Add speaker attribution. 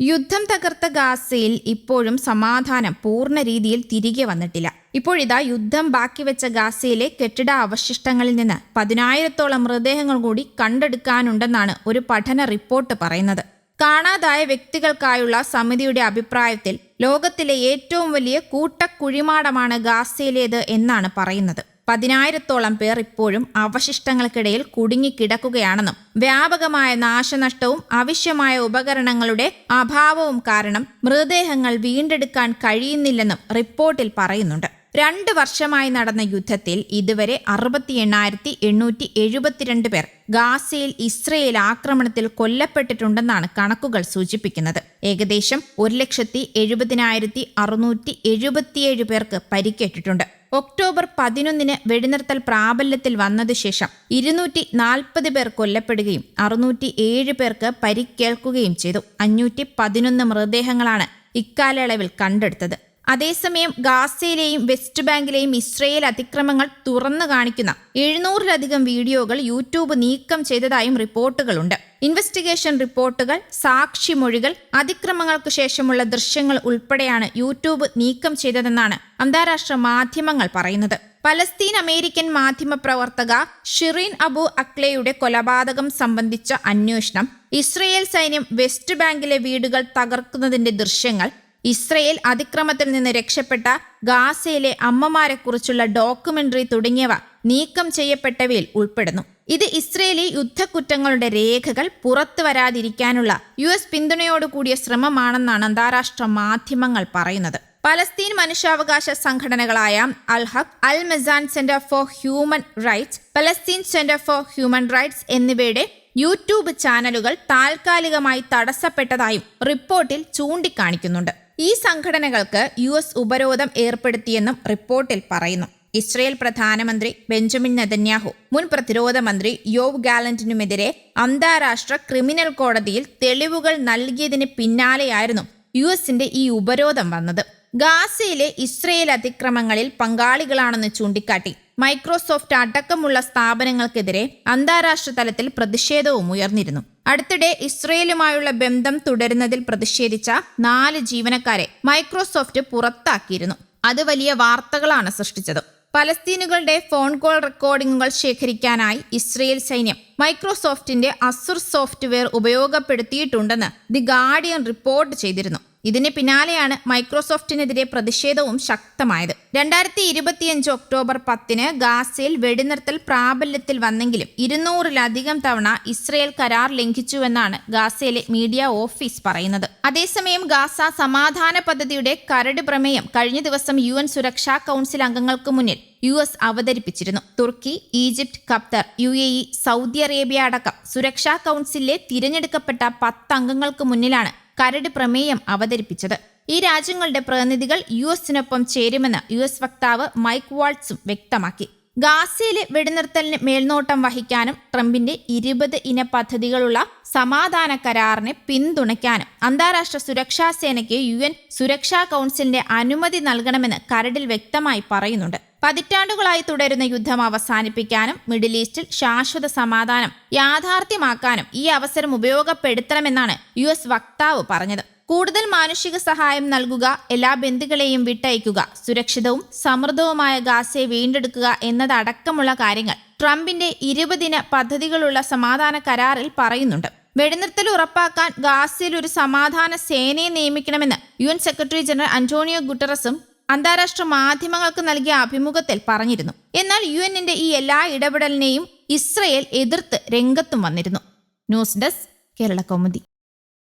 Speaker 1: യുദ്ധം തകർത്ത ഗാസയിൽ ഇപ്പോഴും സമാധാനം പൂർണ രീതിയിൽ തിരികെ വന്നിട്ടില്ല. ഇപ്പോഴിതാ യുദ്ധം ബാക്കി വെച്ച ഗാസയിലെ കെട്ടിട അവശിഷ്ടങ്ങളിൽ നിന്ന് പതിനായിരത്തോളം മൃതദേഹങ്ങൾ കൂടി കണ്ടെടുക്കാനുണ്ടെന്നാണ് ഒരു പഠന റിപ്പോർട്ട് പറയുന്നത്. കാണാതായ വ്യക്തികൾക്കായുള്ള സമിതിയുടെ അഭിപ്രായത്തിൽ ലോകത്തിലെ ഏറ്റവും വലിയ കൂട്ടക്കുഴിമാടമാണ് ഗാസയിലേത് എന്നാണ് പറയുന്നത്. പതിനായിരത്തോളം പേർ ഇപ്പോഴും അവശിഷ്ടങ്ങൾക്കിടയിൽ കുടുങ്ങിക്കിടക്കുകയാണെന്നും വ്യാപകമായ നാശനഷ്ടവും ആവശ്യമായ ഉപകരണങ്ങളുടെ അഭാവവും കാരണം മൃതദേഹങ്ങൾ വീണ്ടെടുക്കാൻ കഴിയുന്നില്ലെന്നും റിപ്പോർട്ടിൽ പറയുന്നുണ്ട്. രണ്ട് വർഷമായി നടന്ന യുദ്ധത്തിൽ ഇതുവരെ അറുപത്തി എണ്ണായിരത്തി എണ്ണൂറ്റി എഴുപത്തിരണ്ട് പേർ ഗാസയിൽ ഇസ്രയേൽ ആക്രമണത്തിൽ കൊല്ലപ്പെട്ടിട്ടുണ്ടെന്നാണ് കണക്കുകൾ സൂചിപ്പിക്കുന്നത്. ഏകദേശം ഒരു ലക്ഷത്തി എഴുപതിനായിരത്തി അറുന്നൂറ്റി എഴുപത്തിയേഴ് പേർക്ക് പരിക്കേറ്റിട്ടുണ്ട്. ഒക്ടോബർ പതിനൊന്നിന് വെടിനിർത്തൽ പ്രാബല്യത്തിൽ വന്നതു ശേഷം ഇരുന്നൂറ്റി നാൽപ്പത് പേർ കൊല്ലപ്പെടുകയും അറുന്നൂറ്റി ഏഴ് പേർക്ക് പരിക്കേൽക്കുകയും ചെയ്തു. അഞ്ഞൂറ്റി പതിനൊന്ന് മൃതദേഹങ്ങളാണ് ഇക്കാലയളവിൽ കണ്ടെടുത്തത്. അതേസമയം ഗാസയിലെയും വെസ്റ്റ് ബാങ്കിലെയും ഇസ്രയേൽ അതിക്രമങ്ങൾ തുറന്നു കാണിക്കുന്ന എഴുന്നൂറിലധികം വീഡിയോകൾ യൂട്യൂബ് നീക്കം ചെയ്തതായും റിപ്പോർട്ടുകളുണ്ട്. ഇൻവെസ്റ്റിഗേഷൻ റിപ്പോർട്ടുകൾ സാക്ഷിമൊഴികൾ അതിക്രമങ്ങൾക്ക് ശേഷമുള്ള ദൃശ്യങ്ങൾ ഉൾപ്പെടെയാണ് യൂട്യൂബ് നീക്കം ചെയ്തതെന്നാണ് അന്താരാഷ്ട്ര മാധ്യമങ്ങൾ പറയുന്നത്. പലസ്തീൻ അമേരിക്കൻ മാധ്യമ പ്രവർത്തക ഷിറീൻ അബു അക്ലയുടെ കൊലപാതകം സംബന്ധിച്ച അന്വേഷണം ഇസ്രയേൽ സൈന്യം വെസ്റ്റ് ബാങ്കിലെ വീടുകൾ തകർക്കുന്നതിന്റെ ദൃശ്യങ്ങൾ ഇസ്രയേൽ അതിക്രമത്തിൽ നിന്ന് രക്ഷപ്പെട്ട ഗാസയിലെ അമ്മമാരെക്കുറിച്ചുള്ള ഡോക്യുമെന്ററി തുടങ്ങിയവ നീക്കം ചെയ്യപ്പെട്ടവയിൽ ഉൾപ്പെടുന്നു. ഇത് ഇസ്രയേലി യുദ്ധക്കുറ്റങ്ങളുടെ രേഖകൾ പുറത്തു വരാതിരിക്കാനുള്ള യു എസ് പിന്തുണയോടുകൂടിയ ശ്രമമാണെന്നാണ് അന്താരാഷ്ട്ര മാധ്യമങ്ങൾ പറയുന്നത്. പലസ്തീൻ മനുഷ്യാവകാശ സംഘടനകളായ Al Haq Al Mezan centre for human rights Palestine centre for human rights എന്നിവയുടെ യൂട്യൂബ് ചാനലുകൾ താൽക്കാലികമായി തടസ്സപ്പെട്ടതായും റിപ്പോർട്ടിൽ ചൂണ്ടിക്കാണിക്കുന്നുണ്ട്. ഈ സംഘടനകൾക്ക് യു എസ് ഉപരോധം ഏർപ്പെടുത്തിയെന്നും റിപ്പോർട്ടിൽ പറയുന്നു. ഇസ്രയേൽ പ്രധാനമന്ത്രി ബെഞ്ചമിൻ നെതന്യാഹു മുൻ പ്രതിരോധ മന്ത്രി യോവ് ഗാലന്റിനുമെതിരെ അന്താരാഷ്ട്ര ക്രിമിനൽ കോടതിയിൽ തെളിവുകൾ നൽകിയതിന് പിന്നാലെയായിരുന്നു യു എസിന്റെ ഈ ഉപരോധം വന്നത്. ഗാസയിലെ ഇസ്രയേൽ അതിക്രമങ്ങളിൽ പങ്കാളികളാണെന്ന് ചൂണ്ടിക്കാട്ടി മൈക്രോസോഫ്റ്റ് അടക്കമുള്ള സ്ഥാപനങ്ങൾക്കെതിരെ അന്താരാഷ്ട്ര തലത്തിൽ പ്രതിഷേധവും ഉയർന്നിരുന്നു. അടുത്തിടെ ഇസ്രയേലുമായുള്ള ബന്ധം തുടരുന്നതിൽ പ്രതിഷേധിച്ച നാല് ജീവനക്കാരെ മൈക്രോസോഫ്റ്റ് പുറത്താക്കിയിരുന്നു. അത് വലിയ വാർത്തകളാണ് സൃഷ്ടിച്ചത്. പലസ്തീനുകളുടെ ഫോൺ കോൾ റെക്കോർഡിംഗുകൾ ശേഖരിക്കാനായി ഇസ്രയേൽ സൈന്യം മൈക്രോസോഫ്റ്റിന്റെ അസുർ സോഫ്റ്റ്വെയർ ഉപയോഗപ്പെടുത്തിയിട്ടുണ്ടെന്ന് ദി ഗാർഡിയൻ റിപ്പോർട്ട് ചെയ്തിരുന്നു. ഇതിന് പിന്നാലെയാണ് മൈക്രോസോഫ്റ്റിനെതിരെ പ്രതിഷേധവും ശക്തമായത്. രണ്ടായിരത്തി ഇരുപത്തിയഞ്ച് ഒക്ടോബർ പത്തിന് ഗാസയിൽ വെടിനിർത്തൽ പ്രാബല്യത്തിൽ വന്നെങ്കിലും ഇരുന്നൂറിലധികം തവണ ഇസ്രയേൽ കരാർ ലംഘിച്ചുവെന്നാണ് ഗാസയിലെ മീഡിയ ഓഫീസ് പറയുന്നത്. അതേസമയം ഗാസ സമാധാന പദ്ധതിയുടെ കരട് പ്രമേയം കഴിഞ്ഞ ദിവസം യു എൻ സുരക്ഷാ കൗൺസിൽ അംഗങ്ങൾക്ക് മുന്നിൽ യു എസ് അവതരിപ്പിച്ചിരുന്നു. തുർക്കി Egypt Qatar U A E Saudi Arabia അടക്കം സുരക്ഷാ കൗൺസിലിലെ തിരഞ്ഞെടുക്കപ്പെട്ട പത്ത് അംഗങ്ങൾക്ക് മുന്നിലാണ് കരട് പ്രമേയം അവതരിപ്പിച്ചത്. ഈ രാജ്യങ്ങളുടെ പ്രതിനിധികൾ യു എസിനൊപ്പം ചേരുമെന്ന് യു എസ് വക്താവ് മൈക്ക് വാൾട്സും വ്യക്തമാക്കി. ഗാസയിലെ വെടിനിർത്തലിന് മേൽനോട്ടം വഹിക്കാനും ട്രംപിന്റെ ഇരുപത് ഇന പദ്ധതികളുള്ള സമാധാന കരാറിനെ പിന്തുണയ്ക്കാനും അന്താരാഷ്ട്ര സുരക്ഷാ സേനയ്ക്ക് യു എൻ സുരക്ഷാ കൗൺസിലിന്റെ അനുമതി നൽകണമെന്ന് കരടിൽ വ്യക്തമായി പറയുന്നുണ്ട്. പതിറ്റാണ്ടുകളായി തുടരുന്ന യുദ്ധം അവസാനിപ്പിക്കാനും മിഡിൽ ഈസ്റ്റിൽ ശാശ്വത സമാധാനം യാഥാർത്ഥ്യമാക്കാനും ഈ അവസരം ഉപയോഗപ്പെടുത്തണമെന്നാണ് യു എസ് വക്താവ് പറഞ്ഞത്. കൂടുതൽ മാനുഷിക സഹായം നൽകുക എല്ലാ ബന്ധുക്കളെയും വിട്ടയക്കുക സുരക്ഷിതവും സമൃദ്ധവുമായ ഗാസയെ വീണ്ടെടുക്കുക എന്നതടക്കമുള്ള കാര്യങ്ങൾ ട്രംപിന്റെ ഇരുപതിന പദ്ധതികളുള്ള സമാധാന കരാറിൽ പറയുന്നുണ്ട്. വെടിനിർത്തൽ ഉറപ്പാക്കാൻ ഗാസയിൽ ഒരു സമാധാന സേനയെ നിയമിക്കണമെന്ന് യു സെക്രട്ടറി ജനറൽ അന്റോണിയോ ഗുട്ടറസും അന്താരാഷ്ട്ര മാധ്യമങ്ങൾക്ക് നൽകിയ അഭിമുഖത്തിൽ പറഞ്ഞിരുന്നു. എന്നാൽ യു എന്നിന്റെ ഈ എല്ലാ ഇടപെടലിനെയും ഇസ്രയേൽ എതിർത്ത് രംഗത്തും വന്നിരുന്നു. News desk Kerala Kaumudi.